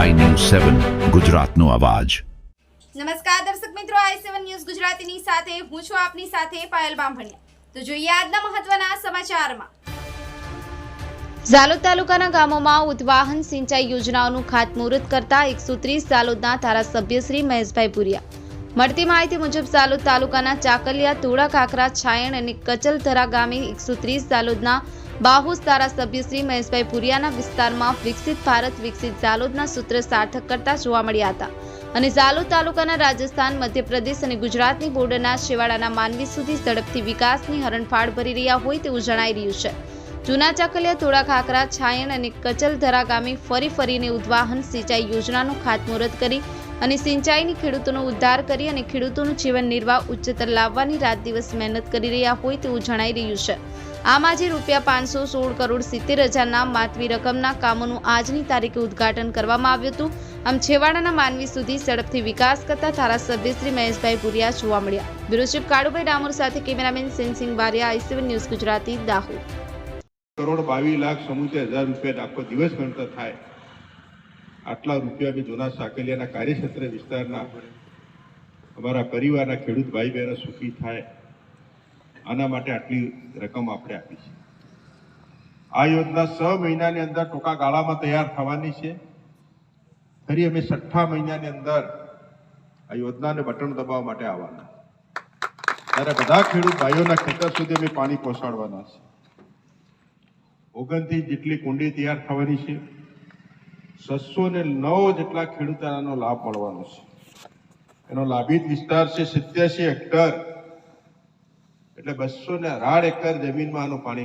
સેવન ગુજરાતનો અવાજ. નમસ્કાર દર્શક મિત્રો આઈ સેવન ન્યૂઝ ગુજરાતીની સાથે હું છું આપની સાથે પાયલ બામભણિયા. તો જોઈએ આજના મહત્વના સમાચારમાં. ઝાલોદ તાલુકાના ગામોમાં ઉદ્વાહન સિંચાઈ યોજનાઓનું ખાતમુહૂર્ત કરતા એકસો ત્રીસ ઝાલોદના ધારાસભ્ય શ્રી મહેશભાઈ પુરિયા. મળતી માહિતી મુજબ ઝાલોદ તાલુકાના ચાકલિયા તોડા કાકરા છાયણ અને કચલધરા ગામે એકસો ત્રીસ ઝાલોદના બાહુસ ધારાસભ્ય શ્રી મહેશભાઈ પુરિયાના વિસ્તારમાં વિકસિત ભારત, વિકસિત ઝાલોદના સૂત્ર સાર્થક કરતા જોવા મળ્યા હતા. અને ઝાલોદ તાલુકાના રાજસ્થાન, મધ્યપ્રદેશ અને ગુજરાતની બોર્ડરના છેવાડાના માનવી સુધી ઝડપથી વિકાસની હરણફાળ ભરી રહ્યા હોય તેવું જણાઈ રહ્યું છે. જૂના ચાકલિયા થોડા ખાખરા, છાયણ અને કચલધરા ગામે ફરી ફરીને ઉદ્વાહન સિંચાઈ યોજનાનું ખાતમુહૂર્ત કરી અને સિંચાઈની ખેડૂતોનો ઉદ્ધાર કરી અને ખેડૂતોનું જીવન નિર્વાહ ઉચ્ચતર લાવવાની રાત દિવસ મહેનત કરી રહ્યા હોય તેવું જણાઈ રહ્યું છે. આમ આજે રૂપિયા પાંચસો સોળ કરોડ સિત્તેર હજારના માતવી રકમના કામોનું આજની તારીખે ઉદ્ઘાટન કરવામાં આવ્યું હતું. આમ છેવાડાના માનવી સુધી ઝડપથી વિકાસ કરતા ધારાસભ્ય શ્રી મહેશભાઈ પુરિયા જોવા મળ્યા. બ્યુરો ચીફ કાળુભાઈ ડામોર સાથે cameraman Sensinh Baria IC one news Gujarati, Dahod. Crore બાવીસ લાખ સમુચે હજાર રૂપિયા આખો દિવસ ગણતર થાય. આટલા રૂપિયા બી જૂના સાકલિયાના કાર્યક્ષેત્ર વિસ્તારના અમારા પરિવારના ખેડૂત ભાઈ બહેનો સુખી થાય. આના માટે આટલી રકમ આપણે આપી છે. આ યોજના છ મહિનાની અંદર ટૂંકા ગાળામાં તૈયાર થવાની છે. ફરી અમે છઠ્ઠા મહિનાની અંદર આ યોજનાને બટન દબાવવા માટે આવવાના. ત્યારે બધા ખેડૂત ભાઈઓના ખેતર સુધી અમે પાણી પહોંચાડવાના છે. ઓગણથી જેટલી કુંડી તૈયાર થવાની છે. છસો ને નવ જેટલા ખેડૂતોનો લાભ મળવાનો છે. એનો લાભિત વિસ્તાર છે સિત્યાસી હેક્ટર એટલે બસો ને અઢાર એકર જમીનમાં આનું પાણી